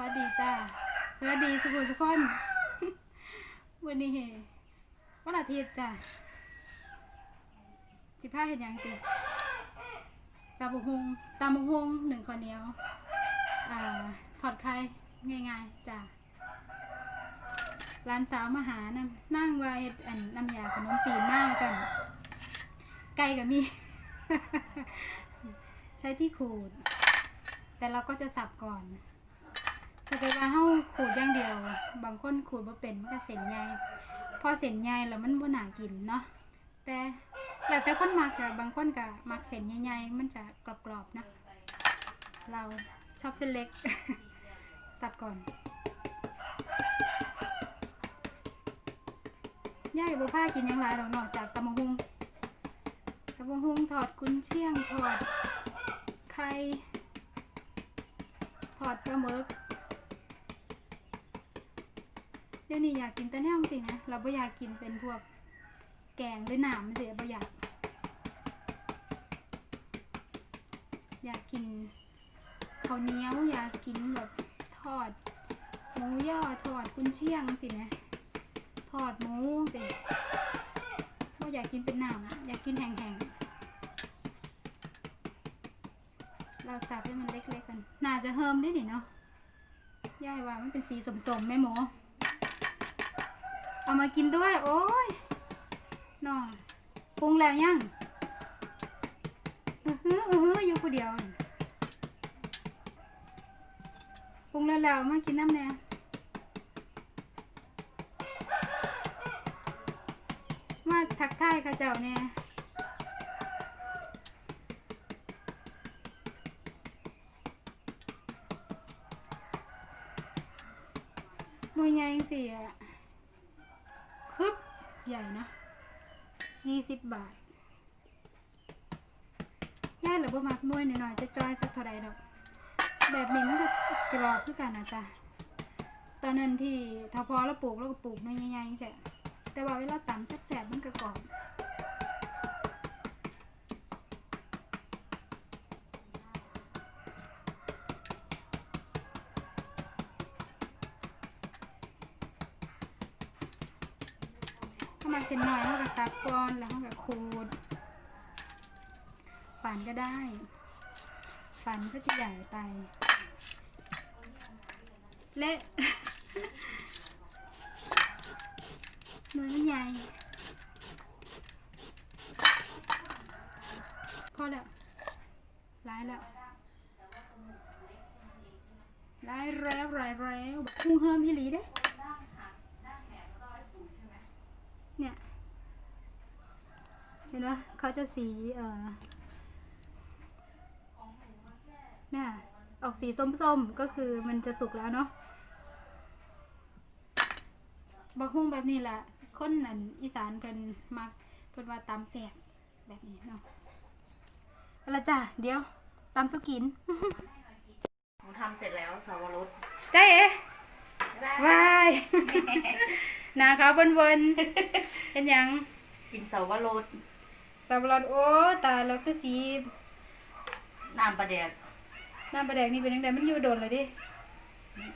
วัสดีจ้าสวัสดีสุขุทุกคนวันนี้วันอาทิตย์จ้าสิผ้าเห็นยังติตาบุกฮงตาบุกฮงหนึ่งคนเดียวอ่าถอดไข่ง่ายๆจ้าร้านสาวมาหานะนั่งวายเฮ็ดอันน้ำยาขนมจีนมากสั่นไก่กับมี ใช้ที่ขูด แต่เราก็จะสับก่อน ถ้าเกิดว่าเฮาขูดอย่างเดียว บางคนขูดบ่เป็นมันก็เส้นใหญ่พอเส้นใหญ่แล้วมันบ่น่ากินเนาะแต่แล้วแต่คนมักอะบางคนก็มักเส้นใหญ่ๆมันจะกรอบๆนะ เราชอบเส้นเล็ก สับก่อนย่ายบ่พากินยังหลายดอกนอกจากตำมะฮุงตำมะฮุงทอดกุนเชียงทอดไข่ทอดปลาหมึก เดี๋ยวนี้อยากกินแต่แนวสินะเราไม่อยากกินเป็นพวกแกงหรือหนามสิเราอยาก อยากกินข้าวเหนียวอยากกินแบบทอดหมูย่อทอดกุนเชียงสินะทอดหมูสิเราอยากกินเป็นหนามอยากกินแห้งๆเราสับให้มันเล็กๆกันน่าจะเฮิมได้ดิเนาะย่ายว่ามันเป็นสีสมๆแม่หมู เอามากินด้วย โอ้ยน่อปรุงแล้วยังอือฮืออือฮืออยู่คนเดียวปรุงแล้วแล้วมากินน้ำแน่มาทักทายข้าเจ้าเนี่ยหน่วยใหญ่สิอะ ใหญ่นะยี่สิบบาทย่าหรือบ่มักหน่วยหน่อยๆจะจอยสักเท่าใดดอก แบบนี้มันก็กรอบด้วยกันนะจ๊ะตอนนั้นที่ถ้าพอเราปลูกเราก็ปลูกน้อยใหญ่ๆแสแต่ว่าเวลาตำแสบๆมันก็กรอบ มาเส้นน้อยเขาก็ซับก่อนแล้วเขาก็ขูดฝันก็ได้ ฝันก็จะใหญ่ไปเละหน่วยมันใหญ่พอแล้วร้ายแล้วร้ายแล้วร้ายแล้วแบบพุ่งเฮิมยี่หลีเด้ เนี่ย เห็นว่าเขาจะสีเอ่อเนี่ยออกสีส้มๆ ก็คือมันจะสุกแล้วเนาะบักฮุ่งแบบนี้แหละคนนันอีสานเพิ่นมักเพิ่นว่าตำแสบแบบนี้เนาะเอาละจ้ะเดี๋ยวตำสุกินหนูทำเสร็จแล้วสาวรสใจเอ๋วายหนาขาวบนๆเป็นหยังกินสาวรส สับปะรดโอ้ตายแล้วคือสีน้ำปลาแดกน้ำปลาแดงนี่เป็นยังไงมันอยู่โดนเลยดิ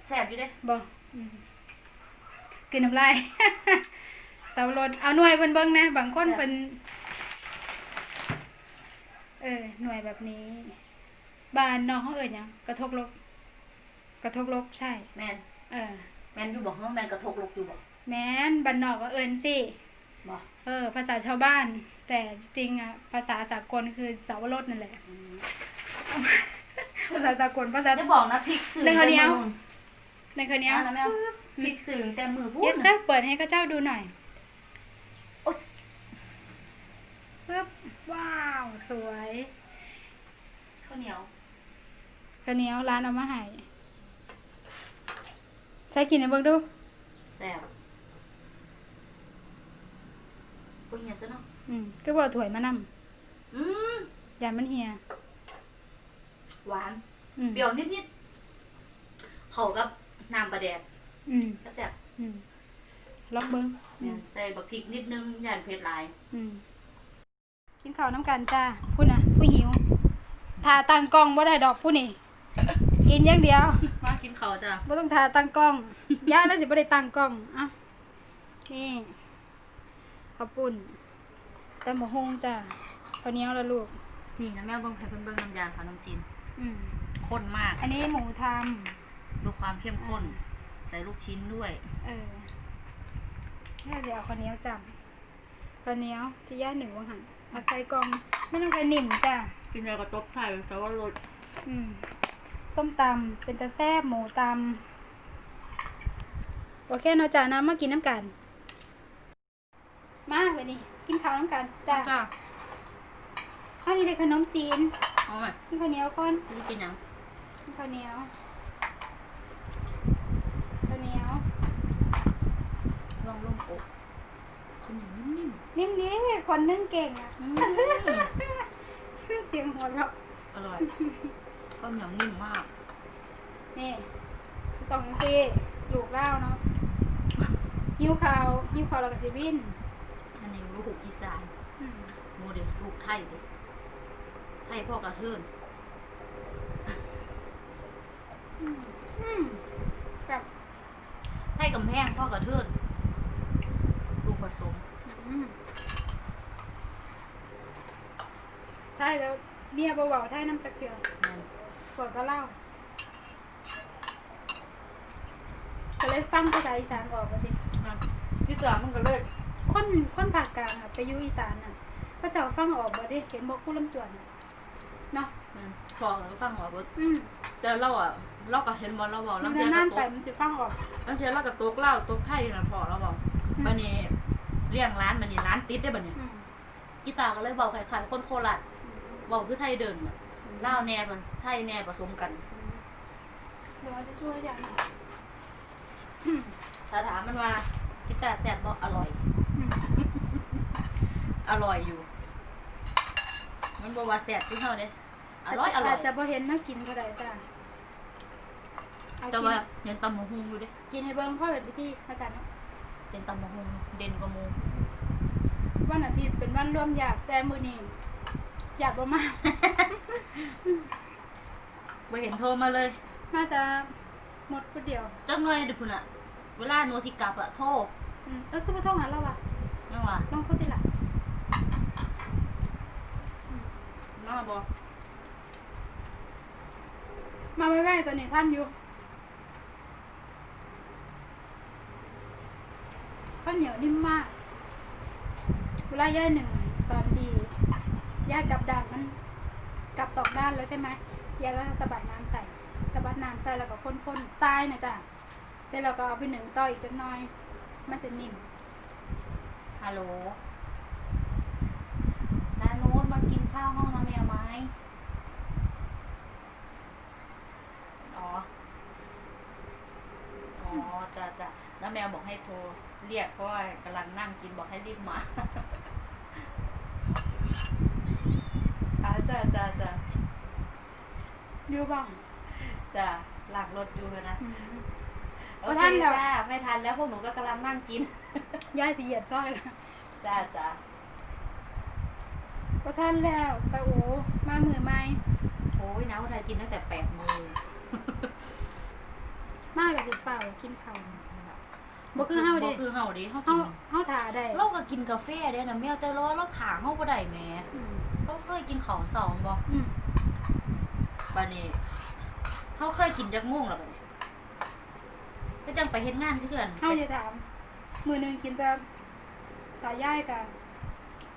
แซ่บอยู่เด้บอกกินน้ำลายสับปะรดเอาหน่วยเพิ่นเบิ่งนะบางคนเพิ่นเออหน่วยแบบนี้บ้านน้องเขาเอ่ยหยังกระทกลก กระทกลกใช่ แม่นเออ แม่นอยู่บอกห้องแม่นกระทกลกอยู่บอกแม้นบ้านนอกก็เอิ้นสิบอกเออ ภาษาชาวบ้าน แต่จริงๆอะภาษาสากลคือสาวรสนั่นแหละ ภาษาสากลภาษาจะบอกนะพริกสื่เรื่องข้าวเหนียวต็มมือในคนนี้อะนะแม่พริกสื่อแต่มือพูดเยสเซอนะร์เปิดให้ข้าเจ้าดูหน่อยโอ๊ยปึ๊บว้าวสวยข้าวเหนียวข้าวเหนียวร้านเอามาให้ใช้กินในเบิ่งดูแซ่บ กูเหี่ยซะเนาะอืมก็บอกถ้วยมานำอืมอย่ามันเหี่ยหวานอืมเปรี้ยวนิดๆเข้ากับน้ำปลาแดกอืมแซ่บอืมลองเบิ่งๆแม่นใส่บักพริกนิดนึงย่านเผ็ดหลายอืมกินข้าวน้ำกันจ้าพูดนะผู้หิวทาตั้งกล้องบ่ได้ดอกผู้นี่ กินอย่างเดียวมากินเขาวจ้ะไม่ต้องทาตั้งกล้องย่าแล้วสิบ่ได้ตั้งกล้องอะนี่ ข้าวปุ้นแต่หมูฮงจ้ะข้าวเหนียวแล้วลูก นี่นะแม่เบิ้งไผ่เพิ่นเบิ้งน้ำยาขนมจีนอืมข้นมาก อันนี้หมูทดูความเข้มข้น ใส่ลูกชิ้นด้วยำเออนี่เดี๋ยวเอาข้าวเหนียวจำข้าวเหนียวที่ย่าหนึ่งว่าหันเอาใส่กล่องไม่ต้องใส่นิ่มจ้ะ กินอะไรกับต๊บไทยแต่ว่ารสอืมส้มตำเป็นตะแซบหมูตำโอเคเนาะจ้าน้ำมากินน้ำกัน มาวันนี้กินข้าวน้ำกันจ้าจ้าข้าวนี้เป็นขนมจีนเอาไหมกินข้าวเหนียวก่อนจะกินหยังกินข้าวเหนียวข้าวเหนียวลองลงอกคนอย่างนิ่มนิ่มนี้คนนึ่งเก่งอะๆอืมเสียงหัวเราะอร่อยข้าวเหนียวนิ่มมาก นี่ต้องซีลูกเล่าวเนาะหิวข้าวหิวข้าวเราก็สิวินอันนี้ ลูกอีสานอืมโมเดลลูกไทยเด็กไทยพ่อกระเทินอืมกับไทยกำแพงพ่อกระเทินลูกผสมอืมใช่แล้วเมียเบาๆไทยน้ำจักเกลือนั่นฝนก็เล่าก็เลยฟังภาษาอีสานออกมาดินั่นพี่จ๋ามันก็เลย คนคนภาคกลางอะไปอยู่อีสานอะพระเจ้าฟังออกบ่ดิเห็นบอกคู่ลำจวนอะเนาะนั่นพอแล้วฟังหัวเบิดอืมแต่เราอะเราก็เห็นบอลเราบอกมัแล้วนเทียนานกับๆไปโต๊ะมันจะฟังออกแล้วเทียเรากับโต๊ะเล่าโต๊ะไทยอยู่นะพอเราบอกอืม บันนี้เลี้ยงร้านบันนี้ร้านติดได้บันนี้อืมกีตาร์ก็เลยบอกขายๆคนโคราชบอกคือไทยเดิมน่ะเล่าวแน่มันไทยแน่ผสมกันเดี๋ยวเราจะช่วยอย่างหนึ่งถ้าถามมันว่ากีตาร์แซ่บบอกอร่อย อืมอร่อยอยู่ มันบอกว่าแซ่บที่เท่าเด้อร่อยอร่อยอาจจะบ่เห็นมากินก็ได้จ้ะเอาแต่กินว่ายังตำมะฮุงอยู่เด้กินให้เบิ่งพ่อเป็นพิธีอาจารย์เนาะเป็นตำมะฮุงเด่นกว่าหมูวันอาทิตย์เป็นวันร่วมญาติแต่มื้อนี้ญาติบ่มาไปเห็นโทรมาเลยน่าจะหมดคนเดียวจังหน่อยเดี๋ยวพุ่นอะเวลาหนูสิกลับอะโทรอืมเออคือบ่โทรหาเราอะยังว่าลองพูดดิล่ะ น้าบอมาไว้ๆตอนนี้ท่านอยู่ข้าวเหนียวนิ่มมากเวลาย่าหนึ่งตอนที่ย่ายกลับด้านมันกลับสองด้านแล้วใช่ไหมย่ายก็สะบัดน้ำใส่สะบัดน้ำใส่แล้วก็ข้นๆทรายนะจ๊ะเสร็จแล้วก็เอาไปหนึ่งต่ออีกจักหน่อย มันจะนิ่มฮัลโหลร้านโน้นมากิน ข้าวห้องน้ำแมวไหมอ๋อ อ๋อจะจะน้าแมวบอกให้โทรเรียกเพราะว่ากำลังนั่งกินบอกให้รีบมาอ่าจ้าจ้าจ้าอยู่บ้างจ้าหลักรถอยู่เลยนะอืมโอบ่เคทันแล้วจ้าไม่ทันแล้วพวกหนูก็กำลังนั่งกินย่ายสิเหยียดซอยแล้วจ้าจ้า ก็ท่านแล้วตาโอมามือไม้โอ้ยน้าคนไทยกินตั้งแต่แปดโมงมากกับสิเปล่ากินข้าวบ่คือเฮาเด้บ่คือเฮาเด้เฮาเฮากินเฮาถ่าได้เราก็กินกาแฟเด้นะแมวแต่ร้อนเราถางเฮาบ่ได้แหมอืมเราเคยกินข้าวเสาบ่อืมบัดนี้เฮาเคยกินจักโมงแล้วบัดนี้ก็จังไปเฮ็ดงานคือกันเฮาจะถาม มือหนึงกินแต่ตาย่ายกัน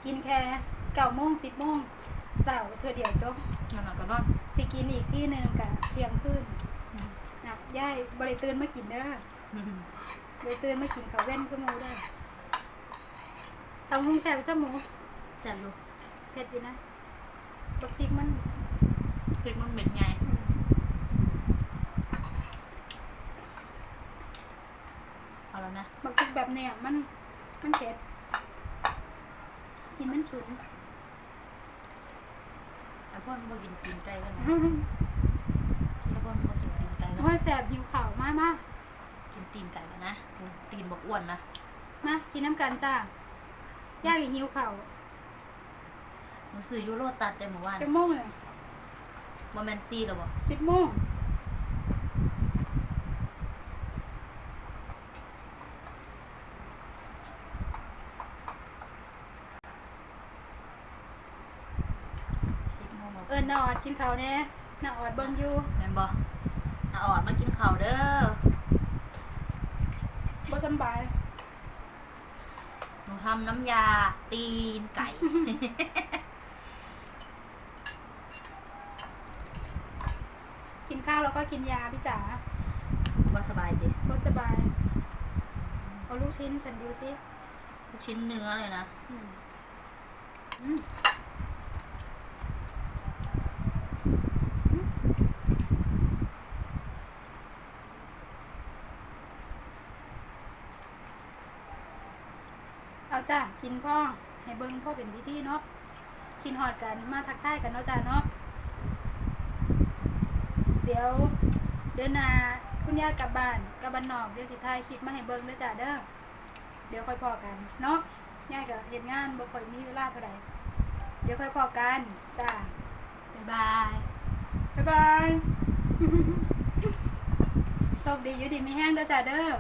กินแค่ เก้าโมงสิบโมงเสาร์เธอเดียวจบนั่นน่ะก็นอนสิกินอีกที่หนึ่งกะเที่ยงคืนนะย่ายบริตื่นมากินเด้ออืมบริตื่นมากินข้าวเว้นคือหมูเด้อเต้าหู้แซ่บกับหมูจัดลูกเผ็ดอยู่นะบักพริกมันพริกมันเหม็นไงเอาแล้วนะบักพริกแบบเนี้ยมันมันเผ็ดกินมันฉุน ไอ้พ่อมันบ่กินตีนไก่กันนะไอ้พ่อมันบ่กินตีนไก่กันโอ้ยแสบหิวข่าวมากมากกินตีนไก่กันนะตีนบ่อ้วนนะมากินน้ำกันจ้าย่ากินหิวข่าวหนูซื้อยูโรตัดได้เมื่อวานเป็นโมงเลยบ่แม่นซี่แล้วบ่สิบโมง อ น้าออด กินข้าวแน่น้าออดเบิ่งอยู่แม่นบ่อาออดมากินข้าวเด้อบ่สำบายหนูทำน้ำยาตีนไก่ กินข้าวแล้วก็กินยาพี่จ๋าว่าสบายดิบ่สบาย เอาลูกชิ้นฉันดูสิลูกชิ้นเนื้อเลยนะ อืมอืมอืม เอาจ้ะกินพ่อให้เบิ่งพ่อเป็นพิธีเนาะกินหอดกันมาทักทายกันเนาะจ้ะเนาะเดี๋ยวเดินหนาคุณย่ากลับบ้านกลับบ้านนอกเดี๋ยวสิถ่ายคลิปมาให้เบิ่งเด้อจ้ะเด้อเดี๋ยวค่อยพอกันเนาะย่าก็เฮ็ดงานบ่ค่อยมีเวลาเท่าใดเดี๋ยวค่อยพอกันจ้าบ๊ายบายบ๊ายบายโชคดีอยู่ดีมีแห้งเด้อจ้าเด้อ